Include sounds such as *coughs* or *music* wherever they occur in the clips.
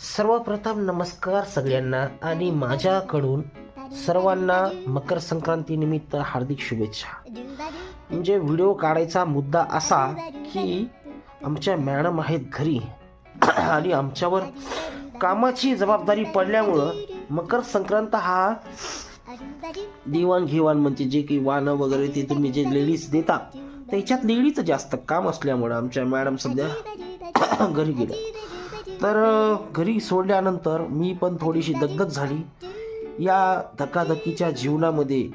सर्वप्रथम नमस्कार सगळ्यांना आणि माझ्याकडून सर्वांना मकर संक्रांती निमित्त हार्दिक शुभेच्छा. म्हणजे व्हिडिओ काढायचा मुद्दा असा की आमच्या मॅडम आहेत घरी *clears throat* आणि आमच्यावर कामाची जबाबदारी पडल्यामुळं मकर संक्रांत हा देवाणघेवाण म्हणजे जे काही वाहनं वगैरे ते तुम्ही जे लेडीज देता त्याच्यात लेडीचं जास्त काम असल्यामुळं आमच्या मॅडम सध्या *clears throat* घरी गेल्या. तर घरी सोडल्यानंतर मी पण थोडीशी दगदग झाली. या धकाधकीच्या जीवनामध्ये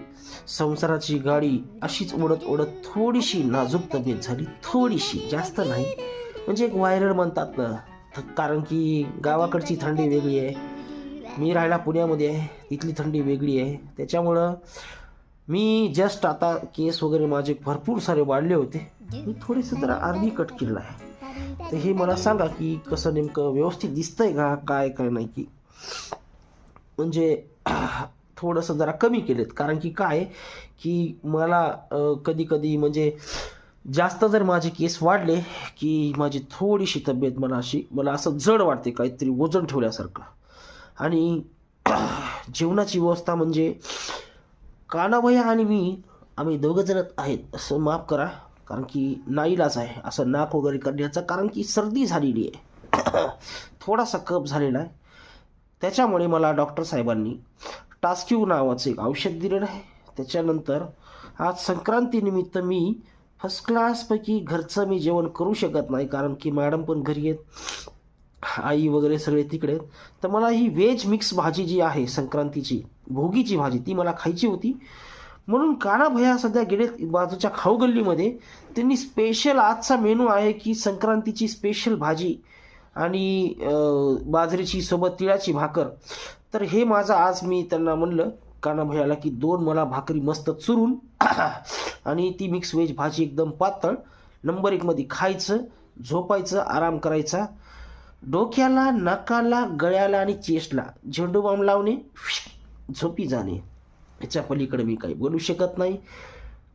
संसाराची गाडी अशीच ओढत ओढत थोडीशी नाजूक तब्येत झाली. थोडीशी जास्त नाही. म्हणजे एक व्हायरल म्हणतात ना. कारण की गावाकडची थंडी वेगळी आहे. मी राहायला पुण्यामध्ये आहे. तिथली थंडी वेगळी आहे. त्याच्यामुळं मी जस्ट आता केस वगैरे माझे भरपूर सारे वाढले होते. मी थोडेसे जरा आर्मी कट केलं आहे. तर हे मला सांगा की कसं नेमकं व्यवस्थित दिसतंय का? काय काय नाही की. म्हणजे *clears throat* थोडंसं जरा कमी केलेत. कारण की काय की मला कधी कधी म्हणजे जास्त जर माझे केस वाढले की माझी थोडीशी तब्येत मला अशी मला असं जड वाटते काहीतरी वजन ठेवल्यासारखं. आणि *clears throat* जेवणाची व्यवस्था म्हणजे कानाभया आणि मी आम्ही दोघंजणच आहेत असं माफ करा कारण की नाईलाच आहे असं नाक वगैरे करण्याचं कारण की सर्दी झालेली आहे. *coughs* थोडासा कप झालेला आहे. त्याच्यामुळे मला डॉक्टर साहेबांनी टास्क्यू नावाचं एक औषध दिलेलं आहे. त्याच्यानंतर आज संक्रांतीनिमित्त मी फर्स्ट क्लासपैकी घरचं मी जेवण करू शकत नाही कारण की मॅडम पण घरी आहेत. आई वगैरे सगळे तिकडे आहेत. तर मला ही व्हेज मिक्स भाजी जी आहे संक्रांतीची भोगीची भाजी ती मला खायची होती. म्हणून काना भया सध्या गेले बाजूच्या खाऊ गल्लीमध्ये. त्यांनी स्पेशल आजचा मेनू आहे की संक्रांतीची स्पेशल भाजी आणि बाजरीची सोबत तिळाची भाकर. तर हे माझं आज मी त्यांना म्हणलं काना भयाला की दोन मला भाकरी मस्त चुरून *clears throat* आणि ती मिक्स व्हेज भाजी एकदम पातळ नंबर एकमध्ये खायचं झोपायचं आराम करायचा. डोक्याला नाकाला गळ्याला आणि चेस्टला झेंडूबाम लावणे झोपी जाणे. याच्या पलीकडे मी काही बोलू शकत नाही.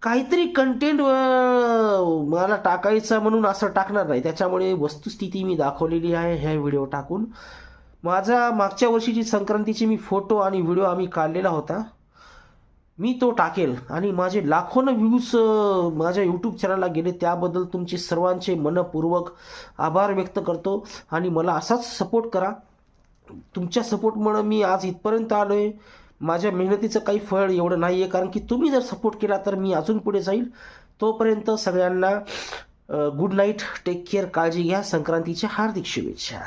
काहीतरी कंटेंट मला टाकायचं म्हणून असं टाकणार नाही. त्याच्यामुळे वस्तुस्थिती मी दाखवलेली आहे ह्या व्हिडिओ टाकून. माझा मागच्या वर्षीची संक्रांतीची मी फोटो आणि व्हिडिओ आम्ही काढलेला होता. मी तो टाकेल आणि माझे लाखोनं व्ह्यूज माझ्या यूट्यूब चॅनलला गेले त्याबद्दल तुमचे सर्वांचे मनपूर्वक आभार व्यक्त करतो. आणि मला असाच सपोर्ट करा. तुमच्या सपोर्टमुळं मी आज इथपर्यंत आलो आहे माझ्या मेहनतीचं काही फळ एवढं नाही आहे कारण की तुम्ही जर सपोर्ट केला तर मी अजून पुढे जाईल. तोपर्यंत सगळ्यांना गुड नाईट टेक केअर काळजी घ्या. संक्रांतीच्या हार्दिक शुभेच्छा.